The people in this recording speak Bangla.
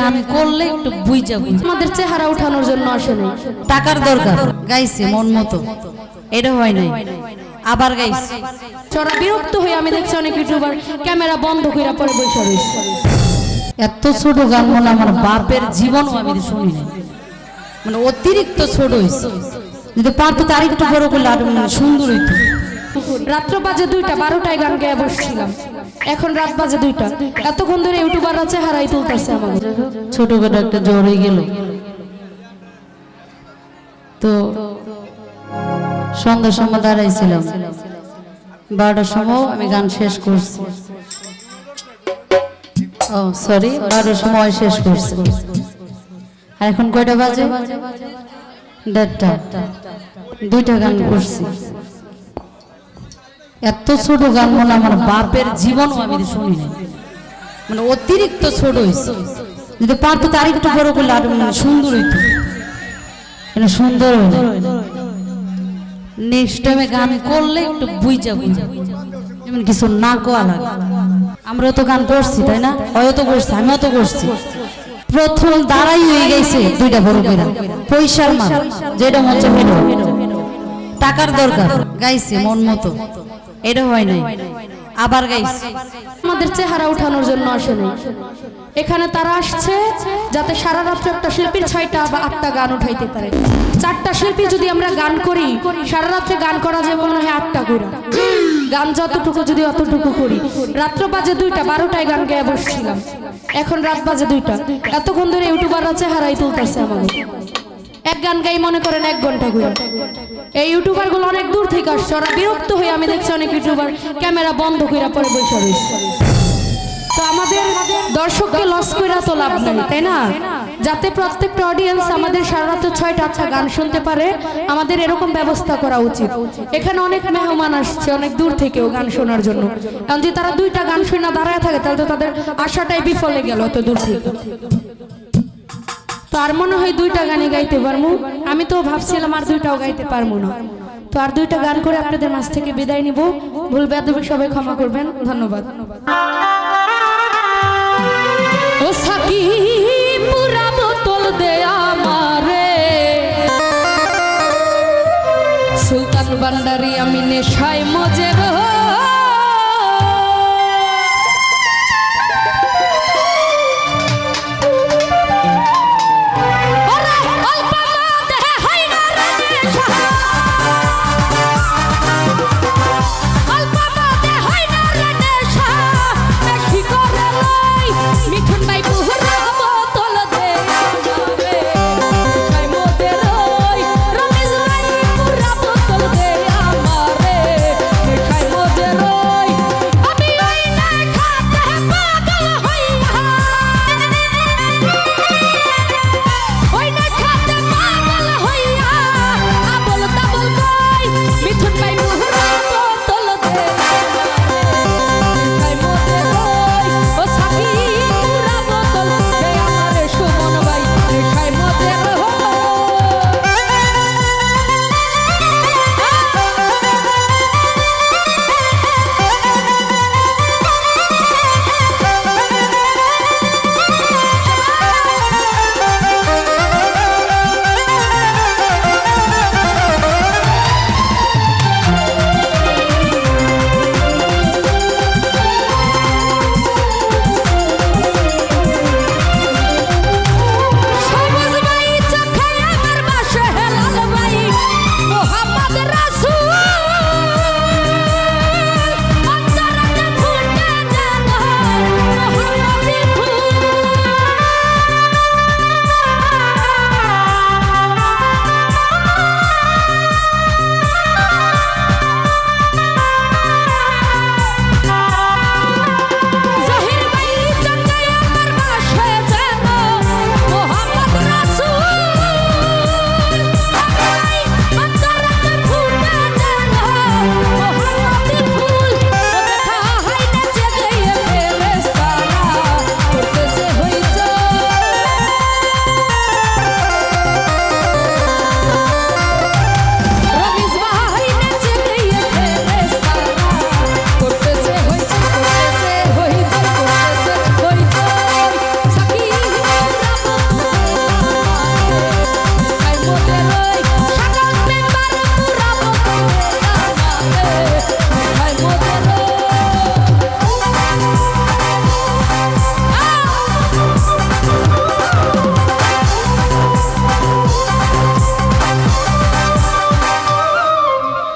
গান করলে একটু চেহারা উঠানোর জন্য টাকার দরকার। আবার গাইছে। বিরক্ত হয়ে আমি দেখছি ক্যামেরা বন্ধ এত ছোট গান আমার বাপের জীবনও আমি শুনি মানে অতিরিক্ত ছোট হয়েছে। যদি পারতো তার একটু বড় করলে আরও সুন্দর হইতো। রাত্র বাজে দুইটা, বারোটায় গান গেয়ে বসছিলাম। এখন রাত বাজে দুইটা। এতক্ষণ ধরে ইউটিউবাররা চেহারাই তুলতেছে আমাদের। ছোটখাটো একটা জ্বর হয়ে গেল। তো সন্ধ্যার সময় দাঁড়াইছিলাম। বারোটার সময় আমি গান শেষ করছি। ও সরি বারোটার সময় শেষ করছি। আর এখন কয়টা বাজে? দেড়টা। দুইটা গান করছি। এত ছোট গান মনে আমার বাপের জীবনও আমি শুনি মানে অতিরিক্ত ছোট হয়েছে। যদি পারতো তার একটু বড় করলে আরও মানে সুন্দর হইতো। এটা সুন্দর নেক্সট টাইমে গান করলে একটু বুঝা বুঝা যেমন কিছু না কোয়া লাগে। আমরাও তো গান করছি, তাই না? হয়তো তো করছি, আমিও তো করছি। প্রথম দাঁড়াই হয়ে গেছে দুইটা বড় করে। পয়সার মান যেটা হচ্ছে টাকার দরকার। গাইছে মন মতো। এটা হয় নাই। আবার গাইছে আমাদের চেহারা উঠানোর জন্য আসেনি এখানে তারা আসছে যাতে সারা রাত্র একটা শিল্পীর ছয়টা বা আটটা গান উঠাইতে পারে। চারটা শিল্পী যদি আমরা গান করি সারা রাত্রে গান করা যাবে মনে হয় আটটা করে গান যতটুকু যদি অতটুকু করি। রাত্র বাজে দুইটা বারোটায় গান গেয়ে বসছিলাম। এখন রাত বাজে দুইটা। এতক্ষণ ধরে ইউটিউবাররা চেহারাই তুলতেছে আমাদের। এক গান গাই, মনে করেন এক ঘণ্টা করে এই ইউটিউবারগুলো অনেক দূর থেকে আসছে, ওরা বিরক্ত হয়ে আমি দেখছি অনেক ইউটিউবার ক্যামেরা বন্ধ করে পরে বসে তো আমাদের দর্শককে লস করে তো লাভ নাই, তাই না? যাতে প্রত্যেকটা অডিয়েন্স আমাদের সারা রাত ছয়টা আটটা গান শুনতে পারে, আমাদের এরকম ব্যবস্থা করা উচিত। এখানে অনেক মেহমান আসছে, অনেক দূর থেকেও গান শোনার জন্য। কারণ যদি তারা দুইটা গান শুনে দাঁড়ায় থাকে, তাহলে তো তাদের আশাটাই বিফলে গেল অত দূর থেকে। তো আর মনে হয় দুইটা গানে গাইতে পারব আমি তো ভাবছিলাম আর দুইটাও গাইতে পারব না। তো আর দুইটা গান করে আপনাদের মাঝ থেকে বিদায় নিব। ভুল বেদবি সবাই ক্ষমা করবেন। ধন্যবাদ ধন্যবাদ।